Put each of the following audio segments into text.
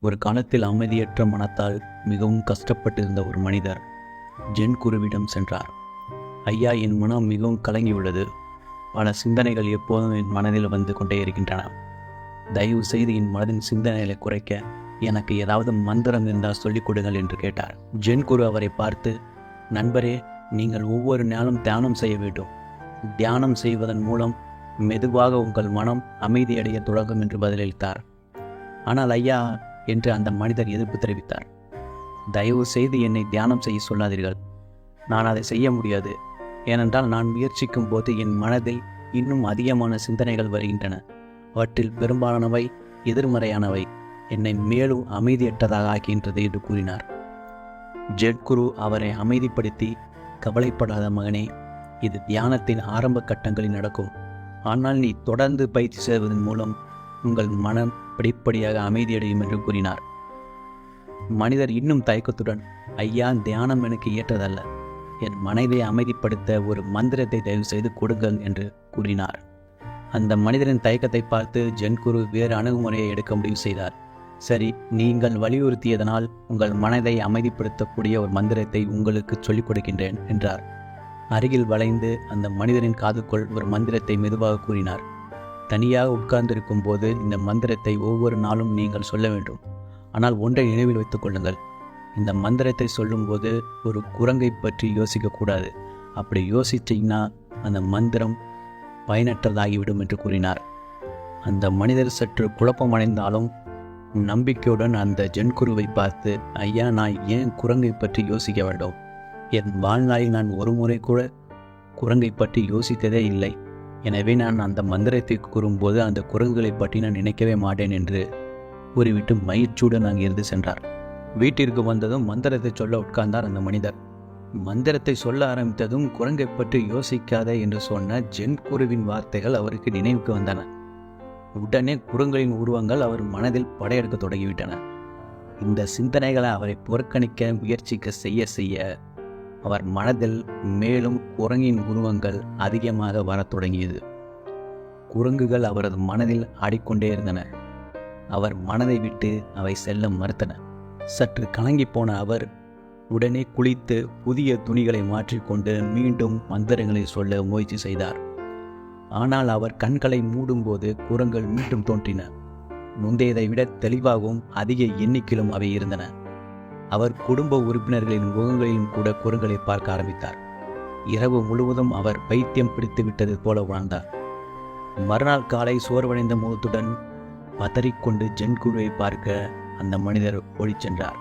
ஒரு காலத்தில் அமைதியற்ற மனத்தால் மிகவும் கஷ்டப்பட்டிருந்த ஒரு மனிதர் ஜென் குருவிடம் சென்றார். ஐயா என் மனம் மிகவும் கலங்கியுள்ளது. பல சிந்தனைகள் எப்போதும் என் மனதில் வந்து கொண்டே இருக்கின்றன. தயவு செய்து என் மனதின் சிந்தனைகளை குறைக்க எனக்கு ஏதாவது மந்திரம் இருந்தால் சொல்லிக் கொடுங்கள் என்று கேட்டார். ஜென் குரு அவரை பார்த்து நண்பரே நீங்கள் ஒவ்வொரு நாளும் தியானம் செய்ய வேண்டும். தியானம் செய்வதன் மூலம் மெதுவாக உங்கள் மனம் அமைதியடைய தொடங்கும் என்று பதிலளித்தார். ஆனால் ஐயா என்று அந்த மனிதர் எதிர்ப்பு தெரிவித்தார். தயவு செய்து என்னை தியானம் செய்ய சொல்லாதீர்கள். நான் அதை செய்ய முடியாது. ஏனென்றால் நான் முயற்சிக்கும் போது என் மனதில் இன்னும் அதிகமான சிந்தனைகள் வருகின்றன. அவற்றில் பெரும்பாலானவை எதிர்மறையானவை. என்னை மேலும் அமைதியற்றதாக ஆக்கின்றது என்று கூறினார். ஜெட்குரு அவரை அமைதிப்படுத்தி கவலைப்படாத மகனே இது தியானத்தின் ஆரம்ப கட்டங்களில் நடக்கும். ஆனால் நீ தொடர்ந்து பயிற்சி செய்வதன் மூலம் உங்கள் மனம் படிப்படியாக அமைதியடையும் என்று கூறினார். மனிதர் இன்னும் தயக்கத்துடன் ஐயா தியானம் எனக்கு ஏற்றதல்ல. என் மனதை அமைதிப்படுத்த ஒரு மந்திரத்தை தயவு செய்து கொடுங்கள் என்று கூறினார். அந்த மனிதரின் தயக்கத்தை பார்த்து ஜென்குரு வேறு அணுகுமுறையை எடுக்க முடிவு செய்தார். சரி நீங்கள் வலியுறுத்தியதனால் உங்கள் மனதை அமைதிப்படுத்தக்கூடிய ஒரு மந்திரத்தை உங்களுக்கு சொல்லிக் கொடுக்கின்றேன் என்றார். அருகில் வளைந்து அந்த மனிதரின் காதுக்குள் ஒரு மந்திரத்தை மெதுவாக கூறினார். தனியாக உட்கார்ந்திருக்கும் போது இந்த மந்திரத்தை ஒவ்வொரு நாளும் நீங்கள் சொல்ல வேண்டும். ஆனால் ஒன்றை நினைவில் வைத்துக் கொள்ளுங்கள். இந்த மந்திரத்தை சொல்லும்போது ஒரு குரங்கை பற்றி யோசிக்கக்கூடாது அப்படி யோசிச்சிங்கன்னா அந்த மந்திரம் பயனற்றதாகிவிடும் என்று கூறினார். அந்த மனிதர் சற்று குழப்பமடைந்தாலும் நம்பிக்கையுடன் அந்த ஜென்குருவை பார்த்து ஐயா நான் ஏன் குரங்கை பற்றி யோசிக்க வேண்டும்? என் வாழ்நாளில் நான் ஒரு முறை கூட குரங்கை பற்றி யோசித்ததே இல்லை. எனவே நான் அந்த மந்திரத்தை கூறும்போது அந்த குரங்குகளை பற்றி நான் நினைக்கவே மாட்டேன் என்று கூறிவிட்டு மயிற்சியுடன் அங்கிருந்து சென்றார். வீட்டிற்கு வந்ததும் மந்திரத்தை சொல்ல உட்கார்ந்தார் அந்த மனிதர். மந்திரத்தை சொல்ல ஆரம்பித்ததும் குரங்கை பற்றி யோசிக்காத என்று சொன்ன ஜென் குருவின் வார்த்தைகள் அவருக்கு நினைவுக்கு வந்தன. உடனே குரங்களின் உருவங்கள் அவர் மனதில் படையெடுக்க தொடங்கிவிட்டன. இந்த சிந்தனைகளை அவரை புறக்கணிக்க முயற்சிக்க செய்ய செய்ய அவர் மனதில் மேலும் குரங்கின் உருவங்கள் அதிகமாக வரத் தொடங்கியது. குரங்குகள் அவரது மனதில் ஆடிக்கொண்டே இருந்தன. அவர் மனதை விட்டு அவை செல்ல மறுத்தன. சற்று கலங்கி போன அவர் உடனே குளித்து புதிய துணிகளை மாற்றிக்கொண்டு மீண்டும் மந்திரங்களை சொல்ல முயற்சி செய்தார். ஆனால் அவர் கண்களை மூடும்போது குரங்கள் மீண்டும் தோன்றின. முந்தையதை விட தெளிவாகவும் அதிக எண்ணிக்கையிலும் அவை இருந்தன. அவர் குடும்ப உறுப்பினர்களின் முகங்களையும் கூட குரங்களை பார்க்க ஆரம்பித்தார். இரவு முழுவதும் அவர் பைத்தியம் பிடித்து விட்டது போல உணர்ந்தார் மறுநாள் காலை சோர்வடைந்த முகத்துடன் பதறிக்கொண்டு ஜென்குருவை பார்க்க அந்த மனிதர் ஓடிச் சென்றார்.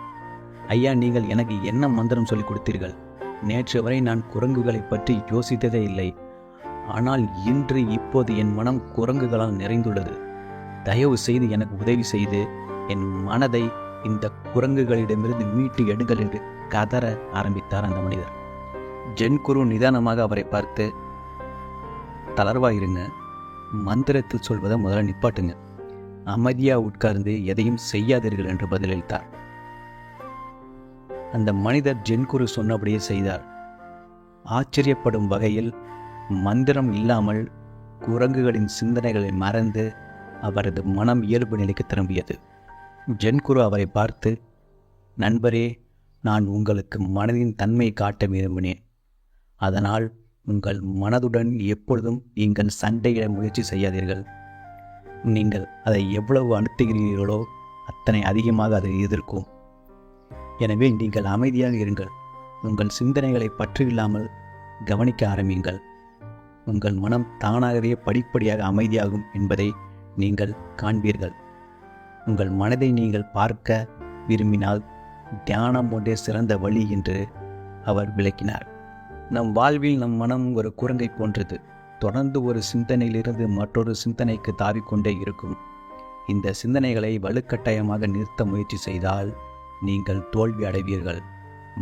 ஐயா நீங்கள் எனக்கு என்ன மந்திரம் சொல்லிக் கொடுத்தீர்கள்? நேற்று வரை நான் குரங்குகளை பற்றி யோசித்ததே இல்லை. ஆனால் இன்று இப்போது என் மனம் குரங்குகளால் நிறைந்துள்ளது. தயவு செய்து எனக்கு உதவி செய்து என் மனதை இந்த குரங்குகளிடமிருந்து மீட்டு எடுங்கள் என்று கதற ஆரம்பித்தார் அந்த மனிதர். ஜென்குரு நிதானமாக அவரை பார்த்து தளர்வாயிருங்க. மந்திரத்தில் சொல்வதை முதல்ல நிப்பாட்டுங்க. அமைதியா உட்கார்ந்து எதையும் செய்யாதீர்கள் என்று பதிலளித்தார். அந்த மனிதர் ஜென்குரு சொன்னபடியே செய்தார். ஆச்சரியப்படும் வகையில் மந்திரம் இல்லாமல் குரங்குகளின் சிந்தனைகளை மறந்து அவரது மனம் இயல்பு நிலைக்கு திரும்பியது. ஜென்குரு அவரை பார்த்து நண்பரே நான் உங்களுக்கு மனதின் தன்மை காட்ட விரும்பினேன். அதனால் உங்கள் மனதுடன் எப்பொழுதும் நீங்கள் சண்டையிட முயற்சி செய்யாதீர்கள். நீங்கள் அதை எவ்வளவு அனுத்துகிறீர்களோ அத்தனை அதிகமாக அதை எதிர்க்கும். எனவே நீங்கள் அமைதியாக இருங்கள். உங்கள் சிந்தனைகளை பற்றில்லாமல் கவனிக்க ஆரம்பியுங்கள். உங்கள் மனம் தானாகவே படிப்படியாக அமைதியாகும் என்பதை நீங்கள் காண்பீர்கள். உங்கள் மனதை நீங்கள் பார்க்க விரும்பினால் தியானம் ஒன்றே சிறந்த வழி என்று அவர் விளக்கினார். நம் வாழ்வில் நம் மனம் ஒரு குரங்கை போன்றது. தொடர்ந்து ஒரு சிந்தனையிலிருந்து மற்றொரு சிந்தனைக்கு தாவிக்கொண்டே இருக்கும். இந்த சிந்தனைகளை வலுக்கட்டாயமாக நிறுத்த முயற்சி செய்தால் நீங்கள் தோல்வி அடைவீர்கள்.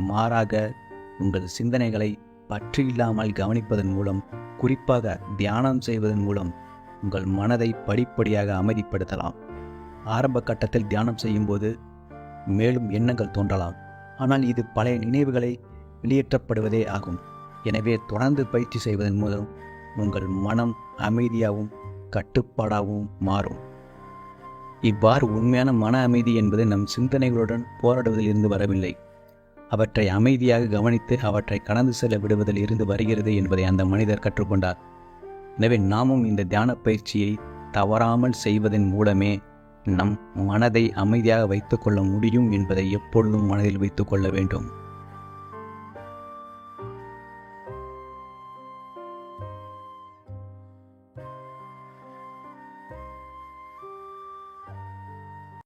மாறாக உங்கள் சிந்தனைகளை பற்றியில்லாமல் கவனிப்பதன் மூலம் குறிப்பாக தியானம் செய்வதன் மூலம் உங்கள் மனதை படிப்படியாக அமைதிப்படுத்தலாம். ஆரம்ப கட்டத்தில் தியானம் செய்யும்போது மேலும் எண்ணங்கள் தோன்றலாம். ஆனால் இது பழைய நினைவுகளை வெளியேற்றப்படுவதே ஆகும். எனவே தொடர்ந்து பயிற்சி செய்வதன் மூலம் உங்கள் மனம் அமைதியாகவும் கட்டுப்பாடாகவும் மாறும். இவ்வாறு உண்மையான மன அமைதி என்பது நம் சிந்தனைகளுடன் போராடுவதில் இருந்து வரவில்லை. அவற்றை அமைதியாக கவனித்து அவற்றை கடந்து செல்ல விடுவதில் இருந்து வருகிறது என்பதை அந்த மனிதர் கற்றுக்கொண்டார். எனவே நாமும் இந்த தியான பயிற்சியை தவறாமல் செய்வதன் மூலமே நம் மனதை அமைதியாக வைத்துக்கொள்ள முடியும் என்பதை எப்பொழுதும் மனதில் வைத்துக்கொள்ள வேண்டும்.